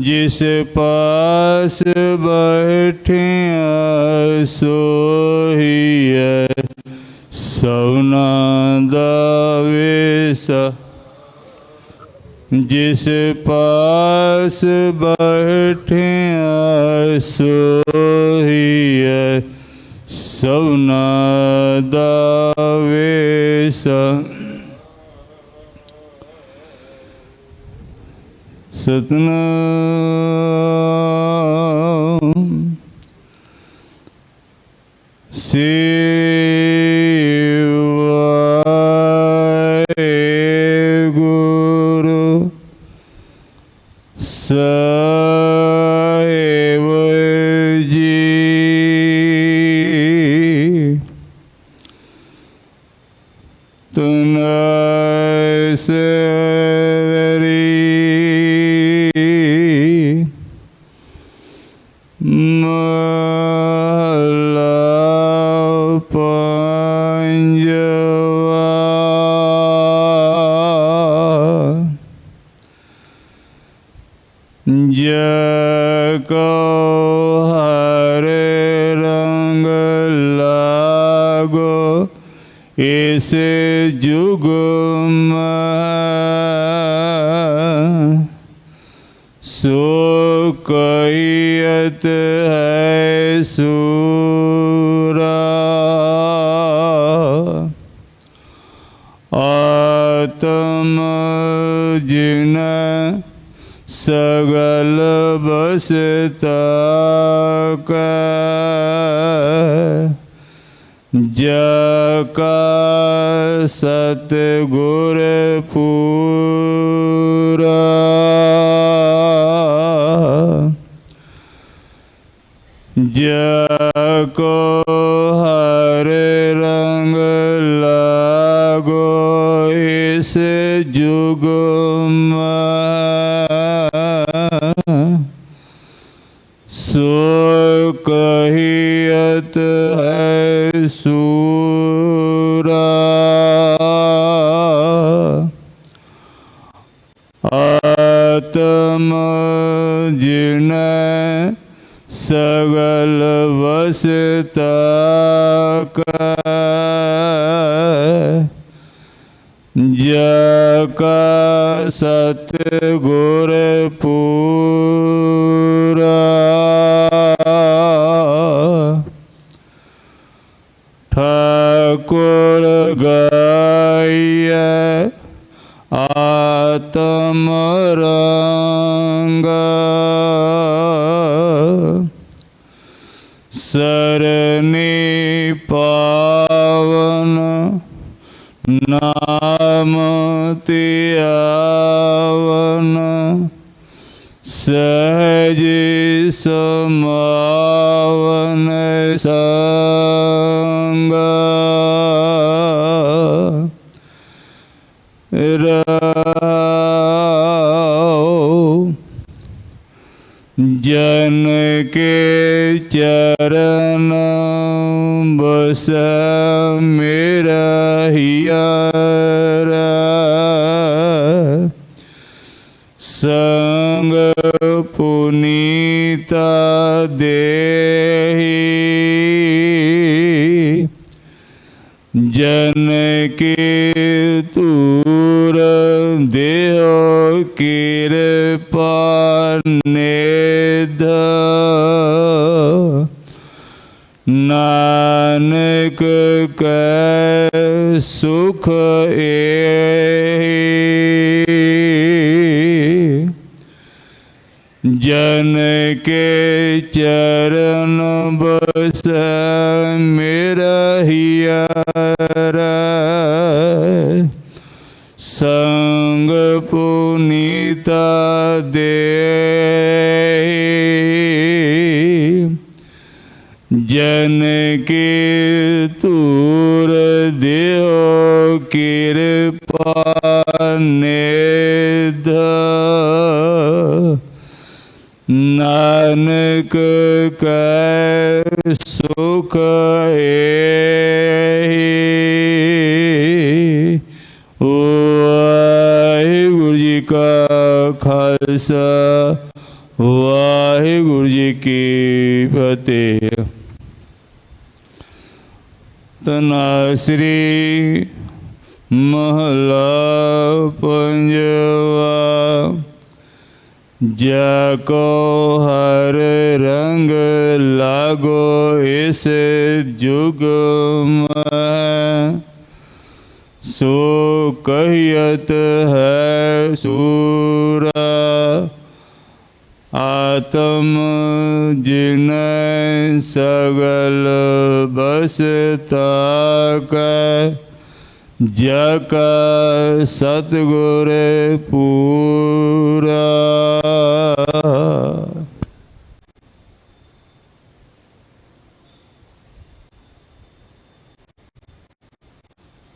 ਜਿਸ ਪਾਸ ਬੈਠਿਆ ਸੋਹੀਐ ਸਭਨਾ ਦਾ ਵੇਸ। ਜਿਸ ਪਾਸ ਬੈਠਿਆ ਸੋਹੀਐ ਸਭਨਾ ਦਾ ਵੇਸ। ਸਤਨਾਮ ਸੇਵਾਏ ਗੁਰੂ ਸਾਹਿਬ ਜੀ ਤੁਨ ਸੇ हरे रंग लागो इस में। सो कहियत है सूरा। आत्म जिन सगल बसता का जका सतगुर पूरा जको हर रंग लागो इस जुग में आत्म जिन सगल वसत जक सत पूरा ਆਤਮ ਰੰਗ ਸਰਨੇ ਪਾਵਨ ਨਾਮ ਧਿਆਵਨ ਸਹਿਜ ਸਮਾਵਨ ਸਾ जन के चरण बस मेरा हियर संग पुनीता देही जन के तूर देह कृपा निध नानक कै सुख ए। जन के चरण बस मेरा संग पुनीता दे। जन के तूर देव कृपा निध। नानक कै सुख ए गुरु जी का खालसा वाहे गुरु जी की फतेह। ਤਨਾਸਰੀ ਮਹਲਾ ਪੰਜਵਾ। ਜਾ ਕੋ ਹਰ ਰੰਗ ਲਾਗੋ ਇਸ ਜੁਗ ਮੈਂ ਸੋ ਕਹਿਤ ਹੈ ਸੂਰਾ। ਆਤਮ ਜਿਨ ਸਗਲ ਬਸਤਾ ਕੈ ਜਕ ਸਤਗੁਰ ਪੂਰਾ।